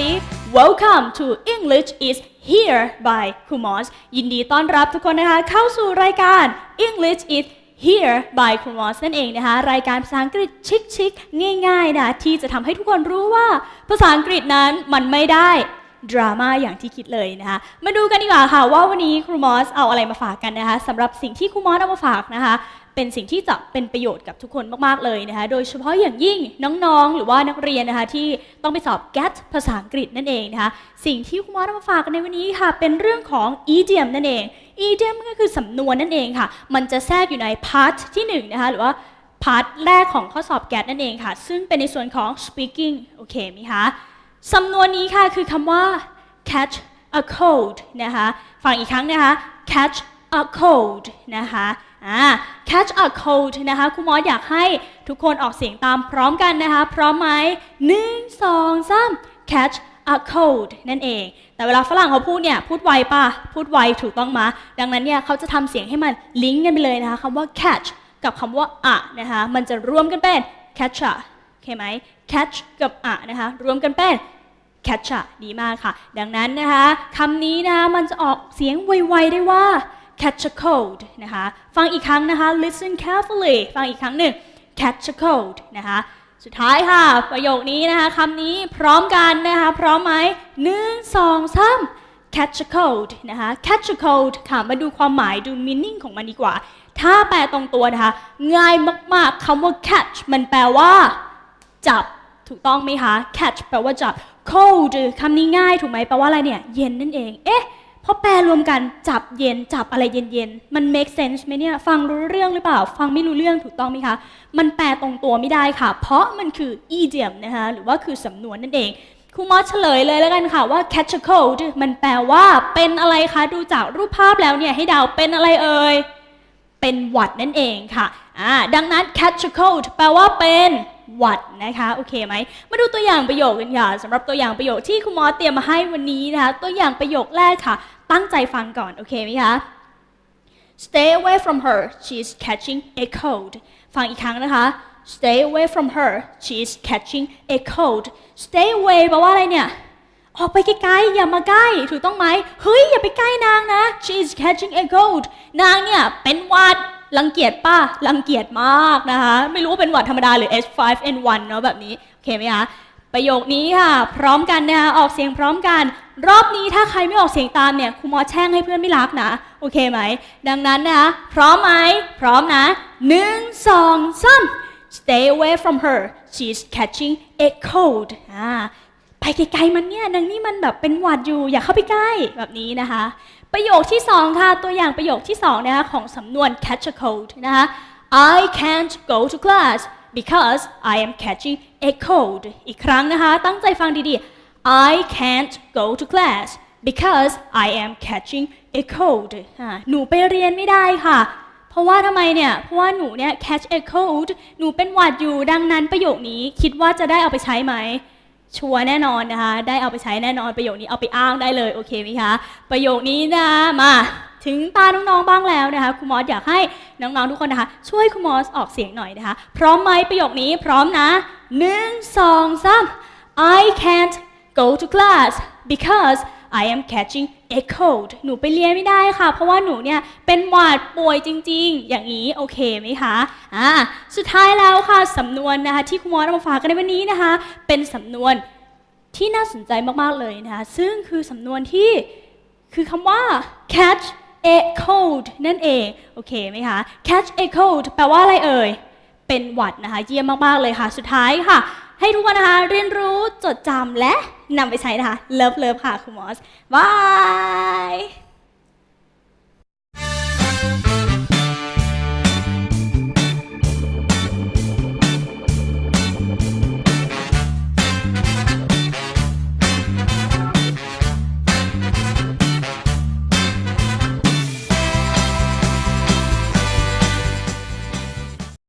everybody welcome to English is here by Kumos ยินดีต้อนรับทุกคนนะคะ เข้าสู่รายการ English is here by Kumos นั่นเองนะคะ รายการภาษาอังกฤษชิคๆง่ายๆนะที่จะทำให้ทุกคนรู้ว่า ภาษาอังกฤษนั้นมันไม่ได้ ดราม่าอย่างที่คิดเลยนะคะ มาดูกันดีกว่าค่ะว่าวันนี้ครูมอสเอาอะไรมาฝากกันนะคะสำหรับสิ่งที่ครูมอสเอามาฝากนะคะ เป็นสิ่งที่จะเป็นประโยชน์กับทุกคนมากๆเลยนะคะ โดยเฉพาะอย่างยิ่งน้องๆ หรือว่านักเรียนนะคะที่ต้องไปสอบ GAT ภาษาอังกฤษนั่นเองนะคะ สิ่งที่คุณมอสเอามาฝากกันในวันนี้ค่ะ เป็นเรื่องของ idiom นั่นเอง idiom ก็คือสำนวนนั่นเองค่ะ มันจะแทรกอยู่ใน part ที่หนึ่งนะคะหรือว่า part แรกของข้อสอบ GAT นั่นเองค่ะ ซึ่งเป็นในส่วนของ speaking โอเคไหมคะ สำนวนนี้ค่ะคือคำว่า catch a cold นะคะฟังอีกครั้งนะคะ catch a cold นะคะอ่า catch a cold นะคะครูมออยากให้ทุกคนออกเสียงตามพร้อมกันนะคะพร้อมไหมหนึ่งสองสาม catch a cold นั่นเอง แต่เวลาฝรั่งเขาพูดเนี่ย พูดไวป่ะ พูดไวถูกต้องมาดังนั้นเนี่ยเขาจะทำเสียงให้มันลิงก์กันไปเลยนะคะคำว่า catch กับคำว่าอะนะคะมันจะรวมกันเป็น catch a โอเคไหม catch กับอะนะคะรวมกันเป็น catch a ดีมากค่ะ ดังนั้นนะคะคำนี้นะคะมันจะออกเสียงไวๆได้ว่า catch a cold นะคะฟังอีกครั้งนะคะ listen carefully ฟังอีกครั้งหนึ่ง catch a cold นะคะสุดท้ายค่ะ ประโยคนี้นะคะคำนี้พร้อมกันนะคะพร้อมไหมหนึ่งสองสาม catch a cold นะคะ catch a cold ค่ะมาดูความหมายดู meaning ของมันดีกว่า ถ้าแปลตรงตัวนะคะ ง่ายมากๆคำว่า catch มันแปลว่า จับ ถูกต้องไหมคะ catch แปลว่าจับ cold คำนี้ง่ายถูกไหมแปลว่าอะไรเนี่ย เย็นนั่นเอง เอ๊ะพอแปลรวมกันจับเย็นจับอะไรเย็นๆ มัน make sense ไหมเนี่ย ฟังรู้เรื่องหรือเปล่า ฟังไม่รู้เรื่องถูกต้องไหมคะ มันแปลตรงตัวไม่ได้ค่ะ เพราะมันคือ idiom นะคะหรือว่าคือสำนวนนั่นเองครูมอสเฉลยเลยแล้วกันค่ะว่า catch a cold มันแปลว่าเป็นอะไรคะดูจากรูปภาพแล้วเนี่ยให้เดาเป็นอะไรเอ่ยเป็นหวัดนั่นเองค่ะอ่าดังนั้น catch a cold แปลว่าเป็น วัดนะคะโอเคไหมมาดูตัวอย่างประโยคกันค่ะสำหรับตัวอย่างประโยคที่คุณหมอเตรียมมาให้วันนี้นะคะตัวอย่างประโยคแรกค่ะ ตั้งใจฟังก่อนโอเคไหมคะ Stay away from her she's catching a cold ฟังอีกครั้งนะคะ Stay away from her she's catching a cold Stay away แปลว่าอะไรเนี่ยออกไปไกลๆอย่ามาใกล้ถูกต้องไหมเฮ้ยอย่าไปใกล้นางนะ she's catching a cold นางเนี่ยเป็นหวัด รังเกียจป้ารังเกียจมากนะคะ ไม่รู้ว่าเป็นหวัดธรรมดาหรือ H5N1 เนาะแบบนี้ โอเคไหมคะ ประโยคนี้ค่ะ พร้อมกันนะคะออกเสียงพร้อมกัน รอบนี้ถ้าใครไม่ออกเสียงตามเนี่ยครูหมอแช่งให้เพื่อนไม่รักนะ โอเคไหม ดังนั้นนะคะพร้อมไหม พร้อมนะหนึ่งสองสาม stay away from her she's catching a cold อ่า ไปไกลๆมันเนี่ยนางนี่มันแบบเป็นหวัดอยู่อย่าเข้าไปใกล้แบบนี้นะคะ ประโยคที่สองค่ะตัวอย่างประโยคที่สองนะคะของสำนวน catch a cold นะคะ I can't go to class because I am catching a cold อีกครั้งนะคะ ตั้งใจฟังดีๆ I can't go to class because I am catching a cold หนูไปเรียนไม่ได้ค่ะ เพราะว่าทำไมเนี่ย เพราะว่าหนูเนี่ย catch a cold หนูเป็นหวัดอยู่ดังนั้นประโยคนี้คิดว่าจะได้เอาไปใช้ไหม ชัวร์แน่นอนนะคะ ได้เอาไปใช้แน่นอนประโยคนี้เอาไปอ้างได้เลยโอเคไหมคะ ประโยคนี้นะมาถึงตาน้องๆบ้างแล้วนะคะครูมอสอยากให้น้องๆทุกคนนะคะ ช่วยครูมอสออกเสียงหน่อยนะคะ พร้อมไหมประโยคนี้พร้อมนะหนึ่งสองสาม I can't go to class because I am catching a cold หนูไปเรียนไม่ได้ค่ะ เพราะว่าหนูเนี่ยเป็นหวัดป่วยจริง ๆ อย่างนี้โอเคไหมคะอ่าสุดท้ายแล้วค่ะสำนวนนะคะที่คุณมอสมาฝากกันในวันนี้นะคะ เป็นสำนวนที่น่าสนใจมากๆเลยนะคะ ซึ่งคือสำนวนที่คือคำว่า catch a cold นั่นเอง โอเคไหมคะ catch a cold แปลว่าอะไรเอ่ย เป็นหวัดนะคะ เยี่ยมมาก ๆ เลยค่ะ สุดท้ายค่ะ ให้ทุกคนนะคะ เรียนรู้จดจำและนำไปใช้นะคะ เลิฟเลิฟค่ะคุณมอสบาย